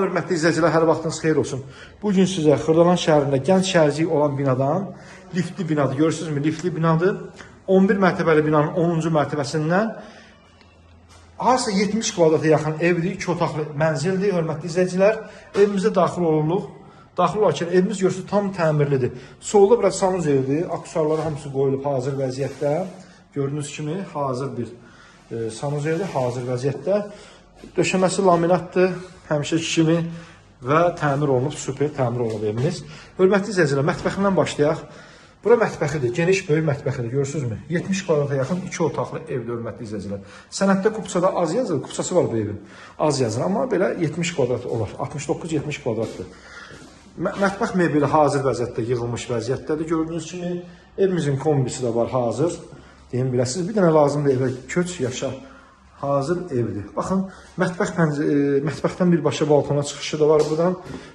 Hörmətli izləyicilər, hər vaxtınız xeyir olsun. Bu gün sizə Xırdalan şəhərində gənc şəhərciyi olan binadan liftli binadır. Görürsünüzmü? Liftli binadır. 11 mərtəbəli binanın 10-cu mərtəbəsindən Harasa 70 kvadrata yaxın evdir, 2 otaqlı mənzildir, hörmətli izləyicilər. Evimizə daxil olunduq. Daxil olarkən evimiz görürsünüz tam təmirlidir. Solda biraz sanuz evdir, aksesuarları hamısı qoyulub hazır vəziyyətdə. Gördüyünüz kimi hazır bir e, sanuz evdir, hazır vəziyyətdə. Döşəməsi laminatdır, həmişəki kimi və təmir olunub, super təmir olunub evimiz. Hörmətli izləyicilər, mətbəxindən başlayaq. Bura mətbəxidir, geniş böyük mətbəxidir, görürsünüzmü? 70 kvadrata yaxın 2 otaqlı evdir, hörmətli izləyicilər. Sənəddə kupçada az yazılır, kupçası var bu evin. Az yazılır, amma belə 70 kvadrat olar. 69-70 kvadratdır. Mə- Mətbəx mebeli hazır vəziyyətdə, yığılmış vəziyyətdədir. Gördüyünüz kimi evimizin kombisi də var hazır. Deyim biləsiniz, bir dənə lazımdır evə köç yaşa. Hazır evdir. Baxın, mətbəx pəncə, e, mətbəxdən birbaşa balkona çıxışı da var buradan.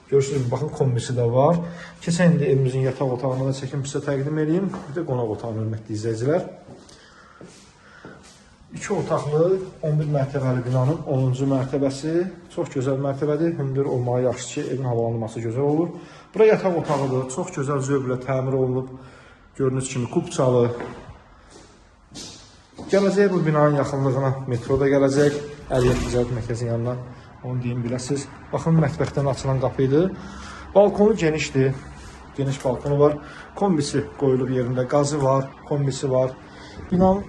Görürsünüz, baxın kombisi də var. Keçən indi evimizin yataq otağını da çəkim sizə təqdim edeyim. Bir də qonaq otağını hörmətli izləyicilər. İki otaqlı 11 mərtəbəli binanın 10-cu mərtəbəsi çox gözəl mərtəbədir. Hündür olmağı yaxşı ki, evin havalanması gözəl olur. Bura yataq otağıdır. Çox gözəl zövqlə təmir olunub. Gördüyünüz kimi kupçalı. Gələcək bu binanın yaxınlığına metro da gələcək. Əliyyət ticarət mərkəzinin yanına. Onu deyim biləsiniz. Baxın mətbəxdən açılan qapı idi. Balkonu genişdir. Geniş balkonu var. Kombisi qoyulub yerində. Qazı var, kombisi var. Binanın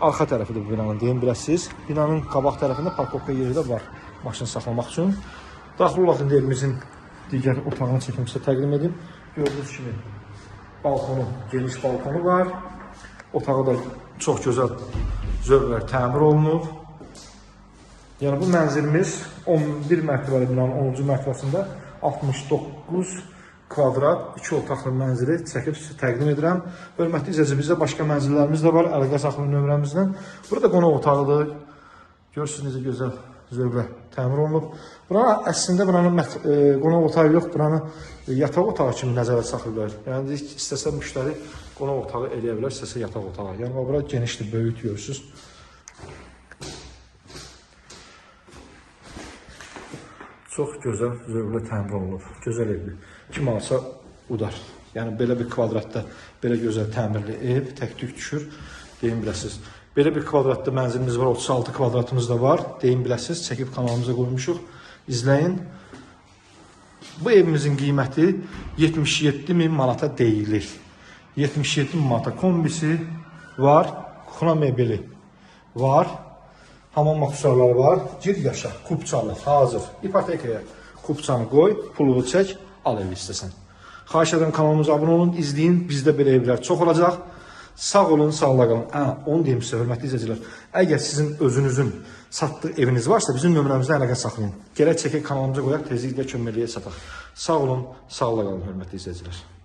arxa tərəfidir bu binanın deyim biləsiniz. Binanın qabaq tərəfində parkovka yeri də var maşın saxlamaq üçün. Daxil olaq indi evimizin digər otağını çəkim sizə təqdim edim. Gördüyünüz kimi balkonu, geniş balkonu var. Otağı da çox gözəl zövqlər təmir olunub. Yəni bu mənzilimiz 11 mərtəbəli binanın 10-cu mərtəbəsində 69 kvadrat 2 otaqlı mənzili çəkib sizə təqdim edirəm. Hörmətli izləyicilər, bizdə başqa mənzillərimiz də var əlaqə saxlı nömrəmizdən. Burada qonaq otağıdır. Görürsünüz necə gözəl zövqlə təmir olunub. Bura əslində buranın mət- e, qonaq otağı yox, buranı e, yataq otağı kimi nəzərə saxlayırlar. Yəni istəsə müştəri qonaq otağı eləyə bilər, istəsə yataq otağı. Yəni bura genişdir, böyük görürsüz. Çox gözəl, zövqlə təmir olunub. Gözəl evdir. Kim alsa udar. Yəni belə bir kvadratda belə gözəl təmirli ev tək-tük düşür. Deyim biləsiniz. Belə bir kvadratda mənzilimiz var, 36 kvadratımız da var. Deyim biləsiniz, çəkib kanalımıza qoymuşuq. İzləyin. Bu evimizin qiyməti 77 min manata deyilir. 77 min manata kombisi var, kuxna mebeli var, hamam aksesuarları var. Gir yaşa, kupçalı, hazır. İpotekaya kupçanı qoy, pulunu çək, al evi istəsən. Xahiş edirəm kanalımıza abunə olun, izləyin. Bizdə belə evlər çox olacaq. Sağ olun, sağlıqla qalın. Hə, onu deyim sizə, hörmətli izləyicilər. Əgər sizin özünüzün satdığı eviniz varsa, bizim nömrəmizdə əlaqə saxlayın. Gələk çəkək kanalımıza qoyaq, tezliklə köməkliyə sataq. Sağ olun, sağlıqla qalın, hörmətli izləyicilər.